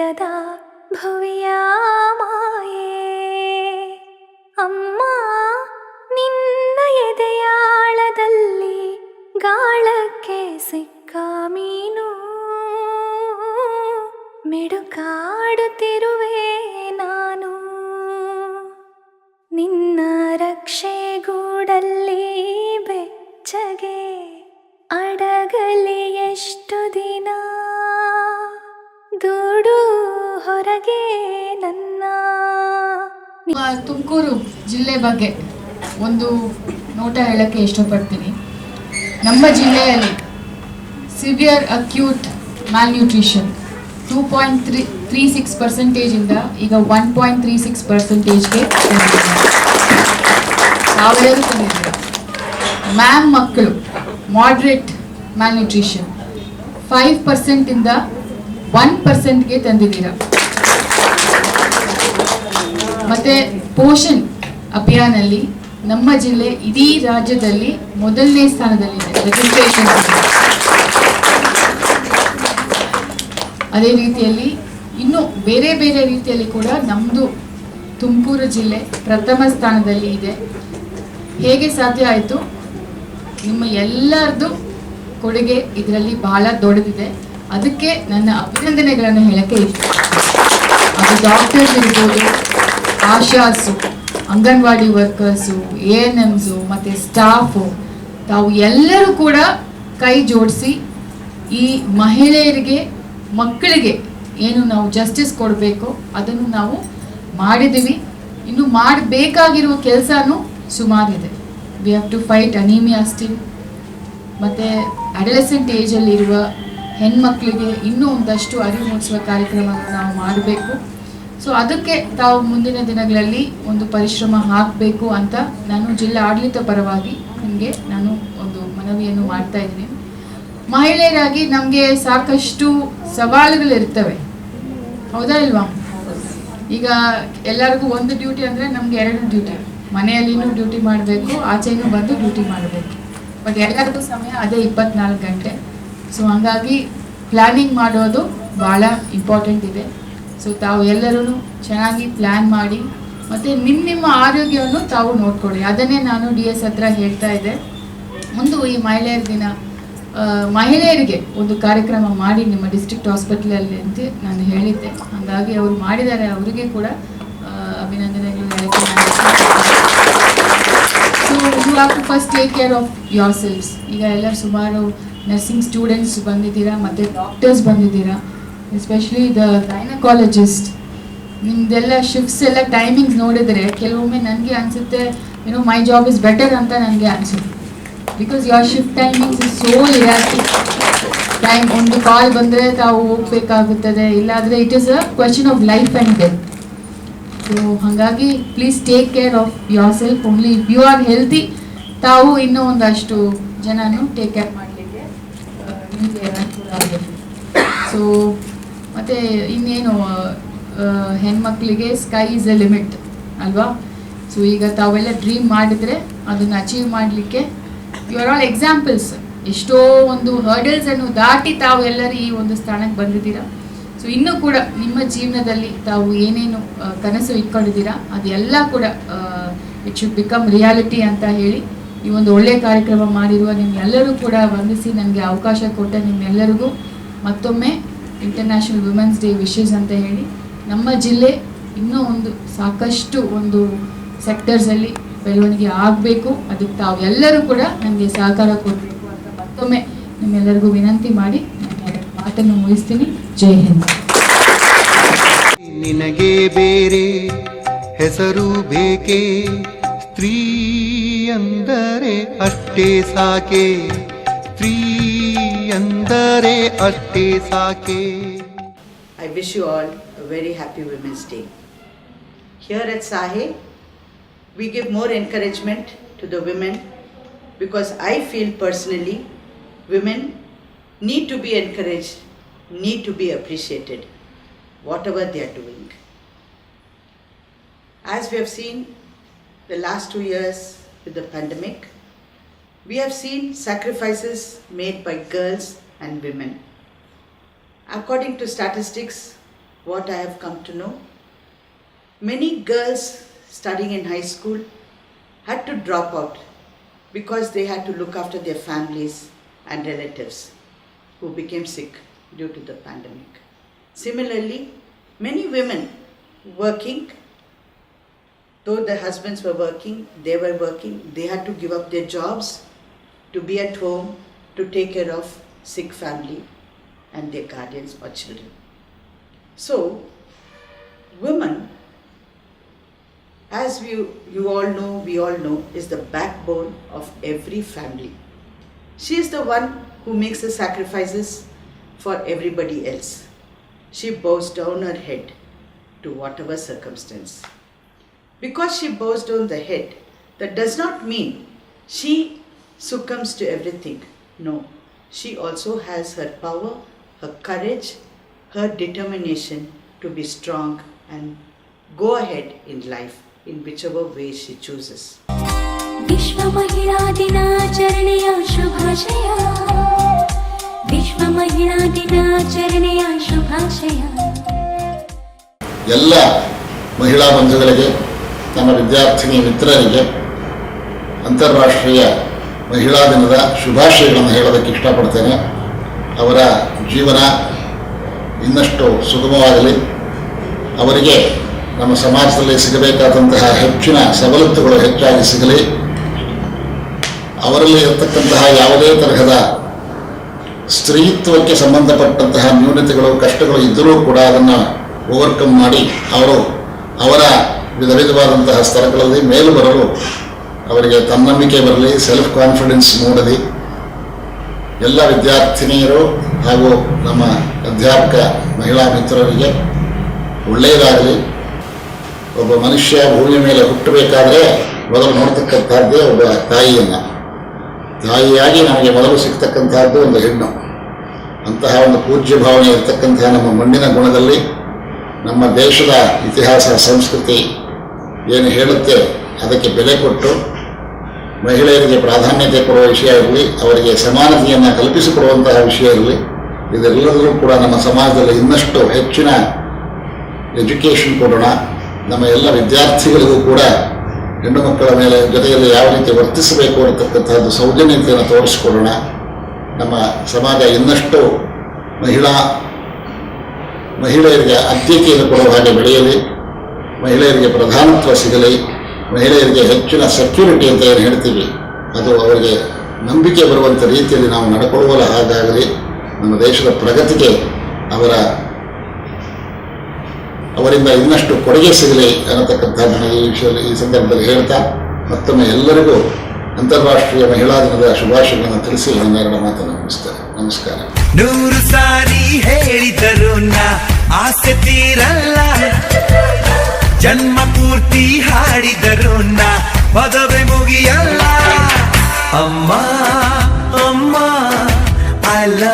ಬಿಡದ ಭುವಿಯ ಮಾಯೇ. ಅಮ್ಮ ನಿನ್ನ ಎದೆಯಾಳದಲ್ಲಿ ಗಾಳಕ್ಕೆ ಸಿಕ್ಕ. ಹೊರಗೆ ನನ್ನ ತುಮಕೂರು ಜಿಲ್ಲೆ ಬಗ್ಗೆ ಒಂದು ನೋಟ ಹೇಳಕ್ಕೆ ಇಷ್ಟಪಡ್ತೀನಿ. ನಮ್ಮ ಜಿಲ್ಲೆಯಲ್ಲಿ severe acute nutrition two point three three six ಪರ್ಸೆಂಟೇಜಿಂದ ಈಗ ಒನ್ ಪಾಯಿಂಟ್ ತ್ರೀ ಸಿಕ್ಸ್ ಪರ್ಸೆಂಟೇಜ್ಗೆ ಮ್ಯಾಮ್ ಮಕ್ಕಳು ಮಾಡ್ರೇಟ್ ನ್ಯೂಟ್ರಿಷನ್ ಫೈವ್ ಪರ್ಸೆಂಟಿಂದ ಒನ್ ಪರ್ಸೆಂಟ್ಗೆ ತಂದಿದ್ದೀರಾ? ಮತ್ತೆ ಪೋಷಣ್ ಅಭಿಯಾನಲ್ಲಿ ನಮ್ಮ ಜಿಲ್ಲೆ ಇಡೀ ರಾಜ್ಯದಲ್ಲಿ ಮೊದಲನೇ ಸ್ಥಾನದಲ್ಲಿದೆ ರಿಜಿಸ್ಟ್ರೇಷನ್ ಅದೇ ರೀತಿಯಲ್ಲಿ ಇನ್ನು ಬೇರೆ ಬೇರೆ ರೀತಿಯಲ್ಲಿ ಕೂಡ ನಮ್ಮದು ತುಮಕೂರು ಜಿಲ್ಲೆ ಪ್ರಥಮ ಸ್ಥಾನದಲ್ಲಿ ಇದೆ. ಹೇಗೆ ಸಾಧ್ಯ ಆಯಿತು? ನಿಮ್ಮ ಎಲ್ಲರದು ಕೊಡುಗೆ ಇದರಲ್ಲಿ ಬಹಳ ದೊಡ್ಡದಿದೆ. ಅದಕ್ಕೆ ನನ್ನ ಅಭಿನಂದನೆಗಳನ್ನು ಹೇಳಕ್ಕೆ ಇಷ್ಟ. ಅದು ಡಾಕ್ಟರ್ಸ್ ಇರ್ಬೋದು ASHAs, anganwadi workers A N Ms ಮತ್ತು ಸ್ಟಾಫು ತಾವು ಎಲ್ಲರೂ ಕೂಡ ಕೈ ಜೋಡಿಸಿ ಈ ಮಹಿಳೆಯರಿಗೆ, ಮಕ್ಕಳಿಗೆ ಏನು ನಾವು ಜಸ್ಟಿಸ್ ಕೊಡಬೇಕು ಅದನ್ನು ನಾವು ಮಾಡಿದ್ದೀವಿ. ಇನ್ನು ಮಾಡಬೇಕಾಗಿರುವ ಕೆಲಸನೂ ಸುಮಾರಿದೆ. We have to fight anaemia still ಮತ್ತು ಅಡಲೆಸೆಂಟ್ ಏಜಲ್ಲಿರುವ ಹೆಣ್ಮಕ್ಳಿಗೆ ಇನ್ನೂ ಒಂದಷ್ಟು ಅರಿವು ಮೂಡಿಸುವ ಕಾರ್ಯಕ್ರಮವನ್ನು ನಾವು ಮಾಡಬೇಕು. ಸೊ ಅದಕ್ಕೆ ತಾವು ಮುಂದಿನ ದಿನಗಳಲ್ಲಿ ಒಂದು ಪರಿಶ್ರಮ ಹಾಕಬೇಕು ಅಂತ ನಾನು ಜಿಲ್ಲಾ ಆಡಳಿತ ಪರವಾಗಿ ನಿಮಗೆ ನಾನು ಒಂದು ಮನವಿಯನ್ನು ಮಾಡ್ತಾ ಇದ್ದೀನಿ. ಮಹಿಳೆಯರಾಗಿ ನಮಗೆ ಸಾಕಷ್ಟು ಸವಾಲುಗಳಿರ್ತವೆ. ಹೌದಾ ಇಲ್ವಾ? ಈಗ ಎಲ್ಲರಿಗೂ ಒಂದು ಡ್ಯೂಟಿ ಅಂದರೆ ನಮಗೆ ಎರಡು ಡ್ಯೂಟಿ. ಮನೆಯಲ್ಲಿನೂ ಡ್ಯೂಟಿ ಮಾಡಬೇಕು, ಆಚೆನೂ ಬಂದು ಡ್ಯೂಟಿ ಮಾಡಬೇಕು. ಬಟ್ ಎಲ್ಲರಿಗೂ ಸಮಯ ಅದೇ ಇಪ್ಪತ್ನಾಲ್ಕು ಗಂಟೆ. ಸೊ ಹಂಗಾಗಿ ಪ್ಲ್ಯಾನಿಂಗ್ ಮಾಡೋದು ಭಾಳ ಇಂಪಾರ್ಟೆಂಟ್ ಇದೆ. ಸೊ ತಾವು ಎಲ್ಲರೂ ಚೆನ್ನಾಗಿ ಪ್ಲ್ಯಾನ್ ಮಾಡಿ ಮತ್ತು ನಿಮ್ಮ ನಿಮ್ಮ ಆರೋಗ್ಯವನ್ನು ತಾವು ನೋಡ್ಕೊಳ್ಳಿ. ಅದನ್ನೇ ನಾನು ಡಿ ಎಸ್ ಹತ್ರ ಹೇಳ್ತಾ ಇದ್ದೆ. ಒಂದು ಈ ಮಹಿಳೆಯರ ದಿನ ಮಹಿಳೆಯರಿಗೆ ಒಂದು ಕಾರ್ಯಕ್ರಮ ಮಾಡಿ ನಿಮ್ಮ ಡಿಸ್ಟ್ರಿಕ್ಟ್ ಹಾಸ್ಪಿಟ್ಲಲ್ಲಿ ಅಂತ ನಾನು ಹೇಳಿದ್ದೆ. ಹಾಗಾಗಿ ಅವರು ಮಾಡಿದ್ದಾರೆ. ಅವರಿಗೆ ಕೂಡ ಅಭಿನಂದನೆಗಳು so you have to first take care of your selfs ಈಗ ಎಲ್ಲ ಸುಮಾರು ನರ್ಸಿಂಗ್ ಸ್ಟೂಡೆಂಟ್ಸ್ ಬಂದಿದ್ದೀರಾ, ಮತ್ತು ಡಾಕ್ಟರ್ಸ್ ಬಂದಿದ್ದೀರಾ. ಎಸ್ಪೆಷಲಿ ದ ಗೈನಕಾಲಜಿಸ್ಟ್ ನಿಮ್ದೆಲ್ಲ ಶಿಫ್ಟ್ಸ್ ಎಲ್ಲ ಟೈಮಿಂಗ್ಸ್ ನೋಡಿದರೆ ಕೆಲವೊಮ್ಮೆ ನನಗೆ ಅನಿಸುತ್ತೆ ಏನೋ ಮೈ ಜಾಬ್ ಇಸ್ ಬೆಟರ್ ಅಂತ ನನಗೆ ಅನಿಸುತ್ತೆ. Because your shift timings is so erratic time ಒಂದು ಕಾಲ್ ಬಂದರೆ ತಾವು ಹೋಗ್ಬೇಕಾಗುತ್ತದೆ, ಇಲ್ಲಾದರೆ it is a question of life and death so ಹಾಗಾಗಿ please take care of your self only if you are healthy ತಾವು ಇನ್ನೂ ಒಂದಷ್ಟು ಜನನು ಟೇಕ್ ಕೇರ್ ಮಾಡಲಿಕ್ಕೆ ನಿಮಗೆ ಅನುಕೂಲ ಆಗುತ್ತೆ ಸೊ ಮತ್ತು ಇನ್ನೇನು ಹೆಣ್ಮಕ್ಳಿಗೆ ಸ್ಕೈ ಇಸ್ ಎ ಲಿಮಿಟ್ ಅಲ್ವಾ? ಸೊ ಈಗ ತಾವೆಲ್ಲ ಡ್ರೀಮ್ ಮಾಡಿದರೆ ಅದನ್ನು ಅಚೀವ್ ಮಾಡಲಿಕ್ಕೆ ಯು ಆರ್ ಆಲ್ ಎಕ್ಸಾಂಪಲ್ಸ್ ಎಷ್ಟೋ ಒಂದು ಹರ್ಡಲ್ಸನ್ನು ದಾಟಿ ತಾವು ಎಲ್ಲರೂ ಈ ಒಂದು ಸ್ಥಾನಕ್ಕೆ ಬಂದಿದ್ದೀರಾ? ಸೊ ಇನ್ನೂ ಕೂಡ ನಿಮ್ಮ ಜೀವನದಲ್ಲಿ ತಾವು ಏನೇನು ಕನಸು ಇಟ್ಕೊಂಡಿದ್ದೀರಾ? ಅದೆಲ್ಲ ಕೂಡ ಇಟ್ ಶುಡ್ ಬಿಕಮ್ ರಿಯಾಲಿಟಿ ಅಂತ ಹೇಳಿ ಈ ಒಂದು ಒಳ್ಳೆಯ ಕಾರ್ಯಕ್ರಮ ಮಾಡಿರುವ ನಿಮ್ಮೆಲ್ಲರೂ ಕೂಡ ವಂದಿಸಿ, ನನಗೆ ಅವಕಾಶ ಕೊಟ್ಟ ನಿಮ್ಮೆಲ್ಲರಿಗೂ ಮತ್ತೊಮ್ಮೆ ಇಂಟರ್ನ್ಯಾಷನಲ್ ವುಮೆನ್ಸ್ ಡೇ ವಿಶಸ್ ಅಂತ ಹೇಳಿ ನಮ್ಮ ಜಿಲ್ಲೆ ಇನ್ನೂ ಒಂದು ಸಾಕಷ್ಟು ಒಂದು ಸೆಕ್ಟರ್ಸಲ್ಲಿ ಬೆಳವಣಿಗೆ ಆಗಬೇಕು. ಅದಕ್ಕೆ ತಾವೆಲ್ಲರೂ ಕೂಡ ನನಗೆ ಸಹಕಾರ ಕೊಡಬೇಕು ಅಂತ ಮತ್ತೊಮ್ಮೆ ನಿಮ್ಮೆಲ್ಲರಿಗೂ ವಿನಂತಿ ಮಾಡಿ ಮಾತನ್ನು ಮುಗಿಸ್ತೀನಿ. ಜೈ ಹಿಂದ್. ನಿನಗೆ ಬೇರೆ ಹೆಸರು ಬೇಕೇ? ಸ್ತ್ರೀ ಅಂದರೆ ಅಷ್ಟೇ ಸಾಕೆ? ಸ್ತ್ರೀ ಅಂದರೆ ಅಷ್ಟೇ ಸಾಕೆ I wish you all a very happy Women's Day. Here at Sahe, we give more encouragement to the women because I feel personally women need to be encouraged, need to be appreciated, whatever they are doing. As we have seen the last two years with the pandemic, we have seen sacrifices made by girls and women. According to statistics, what I have come to know, many girls studying in high school had to drop out because they had to look after their families and relatives who became sick due to the pandemic. Similarly, many women working, though their husbands were working, they were working, they had to give up their jobs to be at home to take care of sick family and their guardians or children. So, women as we, you all know, we all know, is the backbone of every family. She is the one who makes the sacrifices for everybody else. She bows down her head to whatever circumstance. Because she bows down the head, that does not mean she succumbs to everything. No, she also has her power, her courage, her determination to be strong and go ahead in life in whichever way she chooses. ವಿಶ್ವ ಮಹಿಳಾ ದಿನಾಚರಣೆಯ ಶುಭಾಶಯ ವಿಶ್ವ ಮಹಿಳಾ ದಿನಾಚರಣೆಯ ಶುಭಾಶಯ ಎಲ್ಲ ಮಹಿಳಾ ಬಂಧುಗಳಿಗೆ ನಮ್ಮ ವಿದ್ಯಾರ್ಥಿನಿ ಮಿತ್ರರಿಗೆ ಅಂತಾರಾಷ್ಟ್ರೀಯ ಮಹಿಳಾ ದಿನದ ಶುಭಾಶಯಗಳನ್ನು ಹೇಳೋದಕ್ಕೆ ಇಷ್ಟಪಡ್ತೇನೆ. ಅವರ ಜೀವನ ಇನ್ನಷ್ಟು ಸುಗಮವಾಗಲಿ. ಅವರಿಗೆ ನಮ್ಮ ಸಮಾಜದಲ್ಲಿ ಸಿಗಬೇಕಾದಂತಹ ಹೆಚ್ಚಿನ ಸವಲತ್ತುಗಳು ಹೆಚ್ಚಾಗಿ ಸಿಗಲಿ. ಅವರಲ್ಲಿ ಇರತಕ್ಕಂತಹ ಯಾವುದೇ ತರಹದ ಸ್ತ್ರೀತ್ವಕ್ಕೆ ಸಂಬಂಧಪಟ್ಟಂತಹ ನ್ಯೂನತೆಗಳು, ಕಷ್ಟಗಳು ಇದ್ದರೂ ಕೂಡ ಅದನ್ನು ಓವರ್ಕಮ್ ಮಾಡಿ, ಅವರು ಅವರ ವಿಧ ವಿಧವಾದಂತಹ ಸ್ಥಳಗಳಲ್ಲಿ ಮೇಲು ಬರಲು ಅವರಿಗೆ ತನ್ನಂಬಿಕೆ ಬರಲಿ ಸೆಲ್ಫ್ ಕಾನ್ಫಿಡೆನ್ಸ್ ಮೂಡಲಿ. ಎಲ್ಲ ವಿದ್ಯಾರ್ಥಿನಿಯರು ಹಾಗೂ ನಮ್ಮ ಅಧ್ಯಾಪಕ ಮಹಿಳಾ ಮಿತ್ರರಿಗೆ ಒಳ್ಳೆಯದಾಗಲಿ. ಒಬ್ಬ ಮನುಷ್ಯ ಭೂಮಿ ಮೇಲೆ ಹುಟ್ಟಬೇಕಾದ್ರೆ ಮೊದಲು ನೋಡ್ತಕ್ಕಂಥದ್ದೇ ಒಬ್ಬ ತಾಯಿಯನ್ನು. ತಾಯಿಯಾಗಿ ನಮಗೆ ಮೊದಲು ಸಿಗ್ತಕ್ಕಂಥದ್ದು ಒಂದು ಹೆಣ್ಣು. ಅಂತಹ ಒಂದು ಪೂಜ್ಯ ಭಾವನೆ ಇರತಕ್ಕಂತಹ ನಮ್ಮ ಮಣ್ಣಿನ ಗುಣದಲ್ಲಿ ನಮ್ಮ ದೇಶದ ಇತಿಹಾಸ, ಸಂಸ್ಕೃತಿ ಏನು ಹೇಳುತ್ತೆ ಅದಕ್ಕೆ ಬೆಲೆ ಕೊಟ್ಟು ಮಹಿಳೆಯರಿಗೆ ಪ್ರಾಧಾನ್ಯತೆ ಕೊಡುವ ವಿಷಯ ಇರಲಿ, ಅವರಿಗೆ ಸಮಾನತೆಯನ್ನು ಕಲ್ಪಿಸಿಕೊಡುವಂತಹ ವಿಷಯ ಇರಲಿ ಇದೆಲ್ಲದರೂ ಕೂಡ ನಮ್ಮ ಸಮಾಜದಲ್ಲಿ ಇನ್ನಷ್ಟು ಹೆಚ್ಚಿನ ಎಜುಕೇಷನ್ ಕೊಡೋಣ. ನಮ್ಮ ಎಲ್ಲ ವಿದ್ಯಾರ್ಥಿಗಳಿಗೂ ಕೂಡ ಹೆಣ್ಣು ಮಕ್ಕಳ ಮೇಲೆ ಜೊತೆಯಲ್ಲಿ ಯಾವ ರೀತಿ ವರ್ತಿಸಬೇಕು ಅನ್ನತಕ್ಕಂಥದ್ದು ಸೌಜನ್ಯತೆಯನ್ನು ತೋರಿಸಿಕೊಡೋಣ. ನಮ್ಮ ಸಮಾಜ ಇನ್ನಷ್ಟು ಮಹಿಳಾ, ಮಹಿಳೆಯರಿಗೆ ಆದ್ಯತೆಯನ್ನು ಕೊಡುವ ಹಾಗೆ ಬೆಳೆಯಲಿ, ಮಹಿಳೆಯರಿಗೆ ಪ್ರಧಾನತ್ವ ಸಿಗಲಿ. ಮಹಿಳೆಯರಿಗೆ ಹೆಚ್ಚಿನ ಸೆಕ್ಯೂರಿಟಿ ಅಂತ ಏನು ಹೇಳ್ತೀವಿ, ಅದು ಅವರಿಗೆ ನಂಬಿಕೆ ಬರುವಂಥ ರೀತಿಯಲ್ಲಿ ನಾವು ನಡ್ಕೊಳ್ಳುವ ಹಾಗಾಗಲಿ ನಮ್ಮ ದೇಶದ ಪ್ರಗತಿಗೆ ಅವರ, ಅವರಿಂದ ಇನ್ನಷ್ಟು ಕೊಡುಗೆ ಸಿಗಲಿ ಅನ್ನತಕ್ಕಂಥದ್ದನ್ನು ಈ ವಿಷಯದಲ್ಲಿ ಈ ಸಂದರ್ಭದಲ್ಲಿ ಹೇಳ್ತಾ ಮತ್ತೊಮ್ಮೆ ಎಲ್ಲರಿಗೂ ಅಂತಾರಾಷ್ಟ್ರೀಯ ಮಹಿಳಾ ದಿನದ ಶುಭಾಶಯಗಳನ್ನು ತಿಳಿಸಿ ಹನ್ನೆರಡು ಮಾತನ್ನು ಮುಗಿಸ್ತೇನೆ. ನಮಸ್ಕಾರ. ನೂರು ಸಾರಿ ಹೇಳಿದರು ಆಸೆ ತೀರಲ್ಲ. ಜನ್ಮ ಪೂರ್ತಿ ಹಾಡಿದರು ಪದವೆ ಮುಗಿಯಲ್ಲ. ಅಮ್ಮ ಅಮ್ಮ ಅಲ್ಲ.